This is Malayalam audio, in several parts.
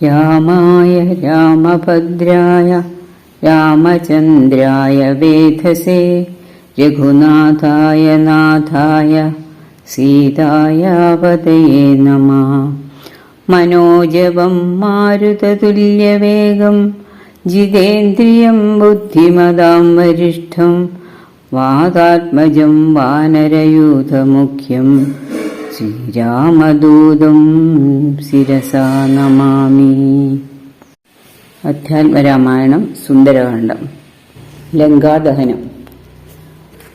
രാമായ രാമഭദ്രായ രാമചന്ദ്രായ വേധസേ രഘുനാഥായ നാഥായ സീതായ പതയേ നമ. മനോജവം മാരുതതുല്യവേഗം ജിതേന്ദ്രിയം ബുദ്ധിമതാം വരിഷ്ഠം വാതാത്മജം വാനരയൂഥമുഖ്യം. ശ്രീരാമദൂതം ശിരസാ നമാമി. അധ്യാത്മരാമായണം സുന്ദരകാന്ഡം ലങ്കാദഹനം.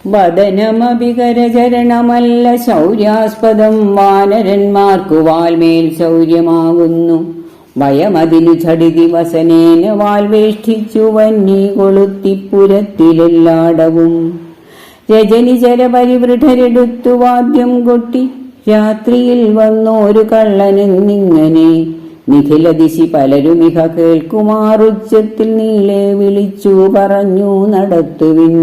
വദനമഭികരചരണമല്ല ശൗര്യാസ്പദം വാനരന്മാർക്കു വാൽമേൽ ശൗര്യമാകുന്നു. വയമതിനു ചടിതി വസനേന വാൽവേഷ്ടിച്ചു വന്നി കൊളുത്തിപ്പുരത്തിലെല്ലാടവും. രജനിചര പരിവൃഢരെടുത്തു വാദ്യം കൊട്ടി രാത്രിയിൽ വന്നോരു കള്ളനെന്നിങ്ങനെ നിഖിലദിശി ഇഹ കേൾക്കുമാറുച്ചത്തിൽ നീളെ വിളിച്ചു പറഞ്ഞു നടത്തുവിൻ.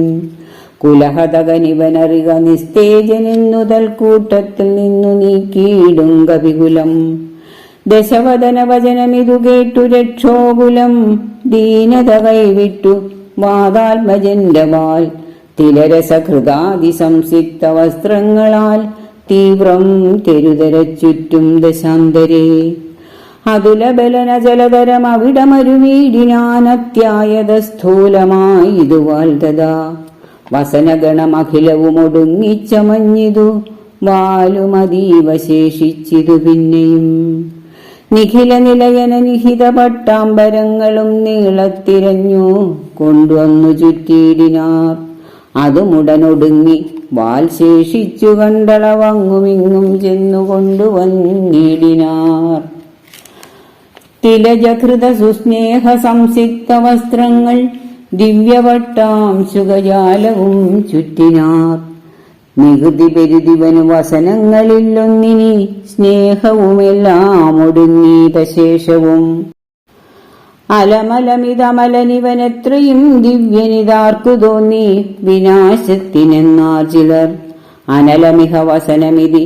കുലഹതകനിവനറിക നിസ്തേജനെന്നു കൂട്ടത്തിൽ നിന്നു നീക്കിയിടും കവികുലം ദശവദന വചനമിതു കേട്ടു രക്ഷോകുലം. ദീനത കൈവിട്ടു വാതാത്മജന്റെ വാൽ. തിലരസഹൃദാതി സംസിക്ത വസ്ത്രങ്ങളാൽ തീവ്രം തെരുതര ചുറ്റും ജലതരം അവിടമരുവീടിനാനത്യായത സ്ഥൂലമായി ഇതുവാൽ തഥാ വസനഗണമഖിലവും ഒടുങ്ങിച്ചമഞ്ഞിതു വാലുമതീവ ശേഷിച്ചിതു പിന്നെയും. നിഖില നിലയന നിഹിത പട്ടാമ്പരങ്ങളും നീളത്തിരഞ്ഞു കൊണ്ടുവന്നു ചുറ്റിയിടിനാർ. അതുമുടനൊടുങ്ങി വാൽ ശേഷിച്ചു കണ്ടളവങ്ങുമിങ്ങും ചെന്നു കൊണ്ടുവന്നിടിനാർ തിലജകൃത സുസ്നേഹ സംസിക്ത വസ്ത്രങ്ങൾ ദിവ്യവട്ടാം സുഖജാലവും ചുറ്റിനാർ. നികുതി പെരുതിവന് വസനങ്ങളിലൊന്നിനി സ്നേഹവുമെല്ലാം ഒടുങ്ങീത ശേഷവും. അലമലമിതമലനിവനെത്രയും ദിവ്യനിതാർക്കു തോന്നി വിനാശത്തിനെന്നാർ ചിലർ. അനലമിഹ വസനമിതി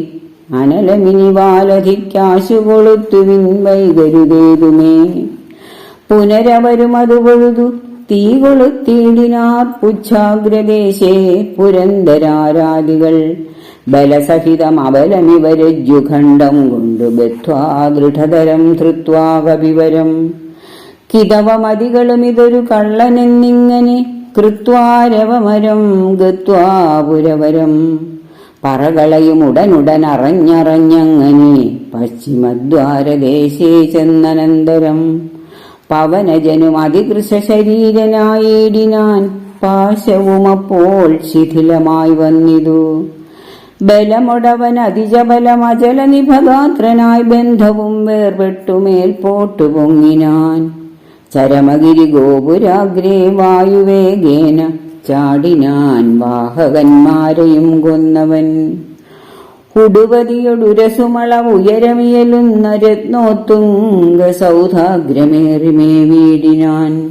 അനലമിനി വാലധിക്കാശു കൊളുത്തുവിൻ വൈകരുതേതുമേ പുനരവരും അത് പൊഴുതു തീ കൊളുത്തിയിടിനാർ പുച്ഛാഗ്രദേശേ പുരന്തരാരാധികൾ. ബലസഹിതം അബലമിവരജ്ജുഖണ്ഡം കൊണ്ടു ബദ്ധ്വാ ദൃഢതരം ധൃത്വാ കവിവരം കിതവമതികളും ഇതൊരു കള്ളനെന്നിങ്ങനെ കൃത്വാരവമരം ഗത്വാപുരവരം പറകളയും ഉടനുടൻ അറിഞ്ഞറിഞ്ഞങ്ങനെ പശ്ചിമദ്വാരദേശേ ചെന്നനന്തരം. പവനജനും അതികൃശ ശരീരനായിടിനാൻ പാശവുമപ്പോൾ ശിഥിലമായി വന്നിതു. ബലമുടവൻ അതിജബലം അജല നിഭഗാത്രനായി ബന്ധവും വേർപെട്ടു മേൽപോട്ടു പൊങ്ങിനാൻ. ചരമഗിരി ഗോപുരാഗ്രേ വായുവേഗേന ചാടിനാൻ വാഹകന്മാരെയും കൊന്നവൻ. ഉടുപതിയൊടുരസുമള ഉയരമിയലുന്ന രത്നോത്തുങ്ക സൗധാഗ്രമേറിമേ വീടിനാൻ.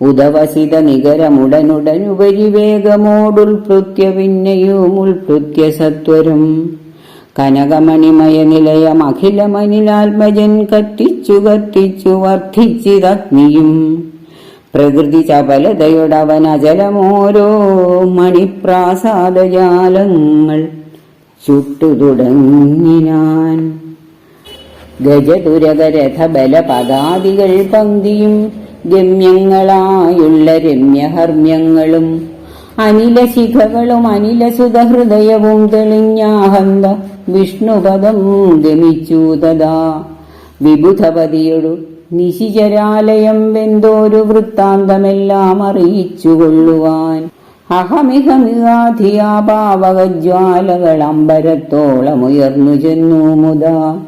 ഉദവസിത നികരമുടനുടനുപരി വേഗമോടുൽപൃത്യ പിന്നെയും ഉൾപൃത്യ സത്വരം കനകമണിമയ നിലയം അഖിലമനിലാത്മജൻ കത്തിച്ചു കത്തിച്ചു വർദ്ധിച്ചിതഗ്നിയും പ്രകൃതി ചപലതയുടവൻ അജലമോരോ മണിപ്രാസാദജാലങ്ങൾ ചുട്ടു തുടങ്ങിനാൻ ഗജതുരകരഥ ബലപദാദികൾ പങ്ക്തിയും ഗമ്യങ്ങളായുള്ള രമ്യഹർമ്യങ്ങളും അനിലശിഖകളും അനിലസുതഹൃദയവും തെളിഞ്ഞാഹന്ത വിഷ്ണുപദം ഗമിച്ചു തഥാ. വിബുധപതിയൊടു നിശിചരാലയം വെന്തോരു വൃത്താന്തമെല്ലാം അറിയിച്ചുകൊള്ളുവാൻ. അഹമിഹമിഹാധിയാപാവകജ്വാലകൾ അമ്പരത്തോളമുയർന്നു ചെന്നു മുതാ.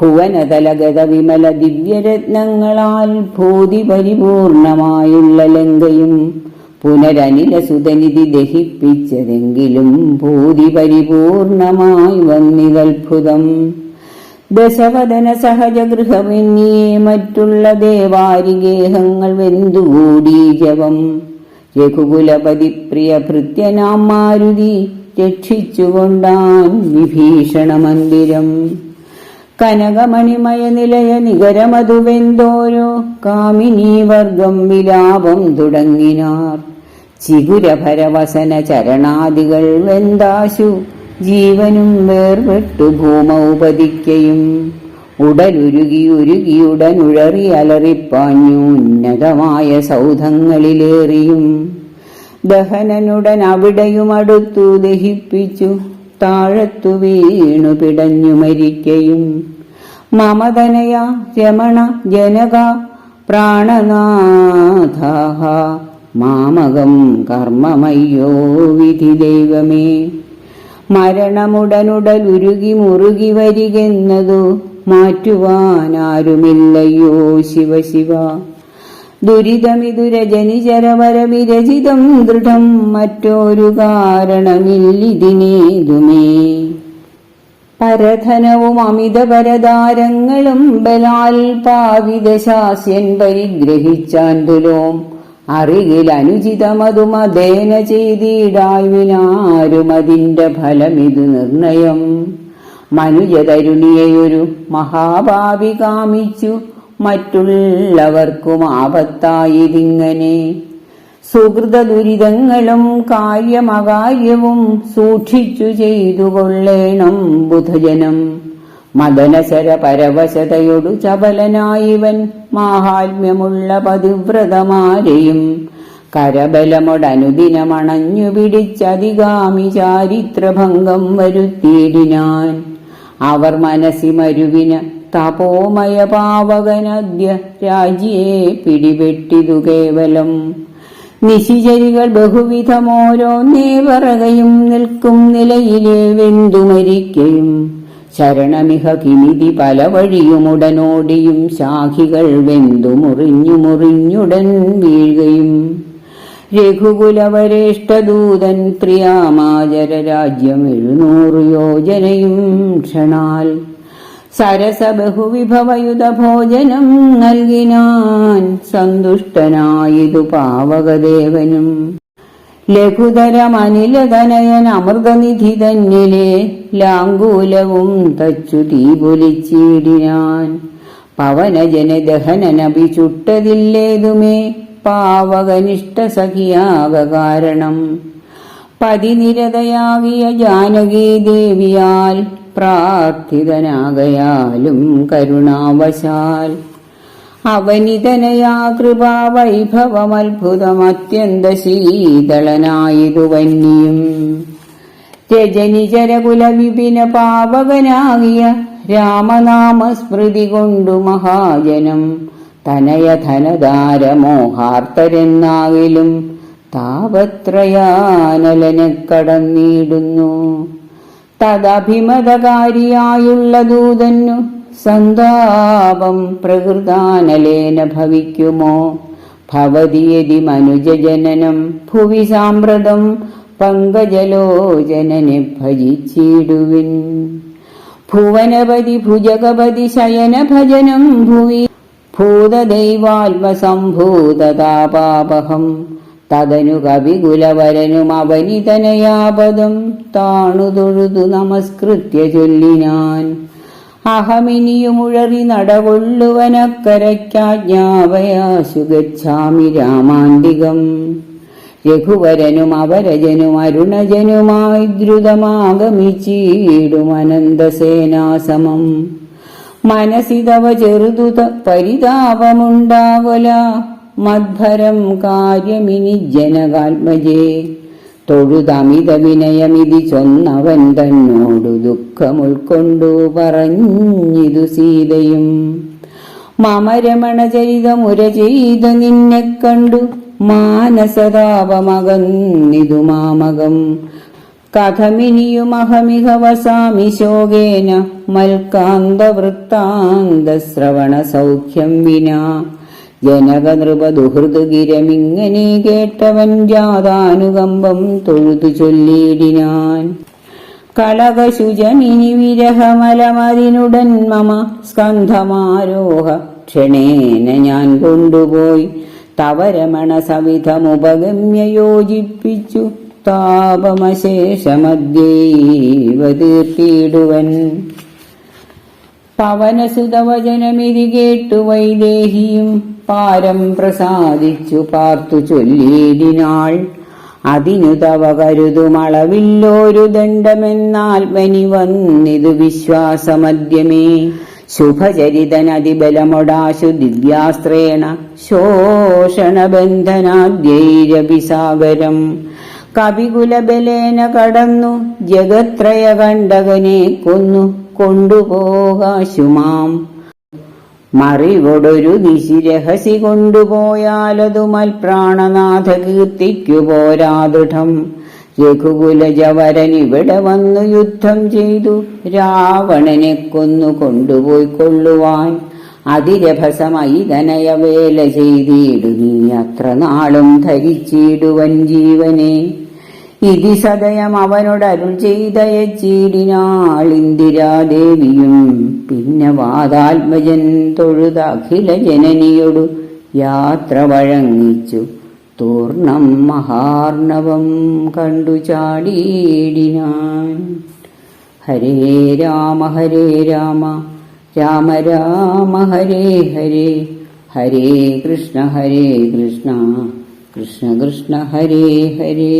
ഭുവനതലഗത വിമല ദിവ്യരത്നങ്ങളാൽ ഭൂതി പരിപൂർണമായുള്ള ലങ്കയും പുനരനിലസുതനിധി ദഹിപ്പിച്ചതെങ്കിലും ഭൂതി പരിപൂർണമായി വന്നിതത്ഭുതം ദശവദന സഹജഗൃഹമെന്നിയെ മറ്റുള്ള ദേവാരിഗേഹങ്ങൾ വെന്തുകൂടി ജവം രഘുകുലപതി പ്രിയ ഭൃത്യനാം മാരുതി രക്ഷിച്ചുകൊണ്ടാൻ വിഭീഷണ മന്ദിരം. കനകമണിമയ നിലയ നികരമതുവെന്തോരോ കാമിനീ വർഗം വിലാപം തുടങ്ങിനാർ. ചിഗുരഭരവസന ചരണാദികൾ വെന്താശു ജീവനും വേർപെട്ടു ഭൂമ ഉപതിക്കയും ഉടലുരുകി ഉരുകിയുടനുഴറി അലറിപ്പാഞ്ഞു ഉന്നതമായ സൗധങ്ങളിലേറിയും. ദഹനനുടൻ അവിടെയും അടുത്തു ദഹിപ്പിച്ചു താഴത്തു വീണു പിടഞ്ഞു മരിക്കയും. മമതനയ രമണ ജനക പ്രാണനാഥ മാമകം കർമ്മമയ്യോ വിധി ദൈവമേ. മരണമുടനുടലുരുകി മുറുകി വരികെന്നതു മാറ്റുവാനാരുമില്ലയോ ശിവ ശിവ ദുരിതമിതുരജനിചരവര വിരചിതം ദൃഢം മറ്റൊരു കാരണമില്ലിതിനേതുമേ. പരധനവും അമിതപരതാരങ്ങളും ബലാൽ പാവിതശാസ്യൻ പരിഗ്രഹിച്ചാൻ തുലോം അനുചിതമതുമതേന ചെയ്തിടായ്വിനാരും അതിന്റെ ഫലമിത് നിർണയം. മനുജതരുണിയെയൊരു മഹാഭാവി കാമിച്ചു. മറ്റുള്ളവർക്കും ആപത്തായതിങ്ങനെ. സുഹൃത ദുരിതങ്ങളും കാര്യമകാര്യവും സൂക്ഷിച്ചു ചെയ്തു കൊള്ളേണം ബുധജനം. മദനശര പരവശതയൊടു ചപലനായിവൻ മാഹാത്മ്യമുള്ള പതിവ്രതമാരെയും കരബലമൊടനുദിനമണഞ്ഞു പിടിച്ചതിഗാമി ചാരിത്രഭംഗം വരുത്തിയിടിനാൻ. അവർ മനസ്സി മരുവിന് തപോമയ പാവകനദ്യ രാജ്യേ പിടിപെട്ടിതു കേവലം. നിശിചരികൾ ബഹുവിധമോരോന്നേ പറകയും നിൽക്കും നിലയിലെ വെന്തു മരിക്കയും ശരണമിഹ കിമിതി പല വഴിയുമുടനോടിയും ശാഖികൾ വെന്തു മുറിഞ്ഞു മുറിഞ്ഞുടൻ വീഴുകയും. രഘുകുലവരേഷ്ടദൂതൻ പ്രിയാമാചര രാജ്യം എഴുന്നൂറ് യോജനയും ക്ഷണാൽ സരസ ബഹുവിഭവയുത ഭോജനം നൽകിനാൻ സന്തുഷ്ടനായിതു പാവകദേവനും. ലഘുതരമനിലതനയൻ അമൃതനിധി തന്നിലെ ലാങ്കൂലവും തച്ചു തീപൊലിച്ചിടിനാൻ. പവനജന ദഹനനപി ചുട്ടതില്ലേതുമേ പാവകനിഷ്ഠ സഖിയാക കാരണം. പതിനിരതയാകിയ ജാനകീ ദേവിയാൽ പ്രാർത്ഥിതനാകയാലും കരുണാവശാൽ. അവനിതനയാ കൃപാവൈഭവമത്ഭുതമത്യന്ത ശീതളനായിതു വന്യം രജനിചരകുലവിപിന പാവകനാകിയ രാമനാമസ്മൃതി കൊണ്ടു മഹാജനം. തനയധനധാരമോഹാർത്തരെന്നാകിലും താപത്രയാനലനെ കടന്നിടുന്നു. തദഭിമതകാരിയായുള്ള ദൂതന്നു സന്താപം പ്രകൃതാനലേന ഭവിക്കുമോ? ഭവതിയതി മനുജജനനം ഭുവി സാമ്പ്രതം പങ്കജലോചനനെ ഭജിച്ചിടുവിൻ. ഭുവനപതി ഭുജഗപതി ശയന ഭജനം ഭുവി ഭൂതദൈവാത്മസംഭൂതതാപാപഹം തദനു കവികുലവരനും അവനിതനയാപദം താണു തൊഴുതു നമസ്കൃത്യ ചൊല്ലിനാൻ. അഹമിനിയുമുഴറി നടകൊള്ളുവനക്കരയ്ക്കാജ്ഞാപയാശു രാമാണ്ടികം രഘുവരനും അവരജനും അരുണജനുമായി ദ്രുതമാഗമിച്ചീടും അനന്തസേനാസമം. മനസ്സിതവ ചെറുതു പരിതാപമുണ്ടാകൊല മദ്ഭരം കാര്യമിനി ജനകാത്മജേ. തൊഴുതമിത വിനയമിതി ചൊന്നവൻ തന്നോടു ദുഃഖമുൾക്കൊണ്ടു പറഞ്ഞിതു സീതയും. മമരമണചരിതമുര ചെയ്ത നിന്നെ കണ്ടു മാനസതാപമകന്നിതു മാമകം. കഥമിനിയും അഹമിഹ വസാമി ശോകേന മൽക്കാന്തവൃത്താന്തശ്രവണ സൗഖ്യം വിനാ. ജനകനൃപദുഹൃദുഗിരമിങ്ങനെ കേട്ടവൻ ജാതാനുകമ്പം തൊഴുതു ചൊല്ലിയിടിനാൻ. കളകശുചമിനി വിരഹമലമതിനുടൻ മമ സ്കന്ധമാരോഹ ക്ഷണേന ഞാൻ കൊണ്ടുപോയി. തവരമണ സവിധമുപഗമ്യ യോജിപ്പിച്ചു താപമശേഷമദ്യൈവ തീർത്തിയിടുവൻ. പവനസുതവചനമിതി കേട്ടു വൈദേഹിയും പാരം പ്രസാദിച്ചു പാർത്തു ചൊല്ലിയിടിനാൾ അതിനു തവ കരുതുമളവില്ലോരു ദണ്ഡമെന്നാത്മനി വന്നിതു വിശ്വാസമദ്യമേ ശുഭചരിതനതിബലമൊടാശു ദിവ്യാസ്ത്രേണ ശോഷണബന്ധനാദ്യൈരഭിസാഗരം കവികുലബലേന കടന്നു ജഗത്രയ കണ്ടകനെ കൊന്നു കൊണ്ടുപോകാശുമാം. മറിവൊടൊരു നിശിരഹസി കൊണ്ടുപോയാലതു മൽപ്രാണനാഥ കീർത്തിക്കു പോരാദൃഢം. രഘുകുലജവരൻ ഇവിടെ വന്നു യുദ്ധം ചെയ്തു രാവണനെ കൊന്നു കൊണ്ടുപോയി കൊള്ളുവാൻ അതിരഭസമായി ധനയവേല ചെയ്തിടു നീ അത്ര നാളും ധരിച്ചിടുവൻ ജീവനെ. ഇതി സദയം അവനോടരുൾ ചെയ്തയച്ചീടിനാൾ ഇന്ദിരാദേവിയും പിന്നെ വാതാത്മജൻ തൊഴുത അഖില ജനനിയൊടു യാത്ര വഴങ്ങിച്ചു. തൂർണം മഹാർണവം കണ്ടു ചാടിയിടിനാൻ. ഹരേ രാമ ഹരേ രാമ രാമ രാമ ഹരേ ഹരേ ഹരേ കൃഷ്ണ ഹരേ കൃഷ്ണ കൃഷ്ണ കൃഷ്ണ ഹരേ ഹരേ.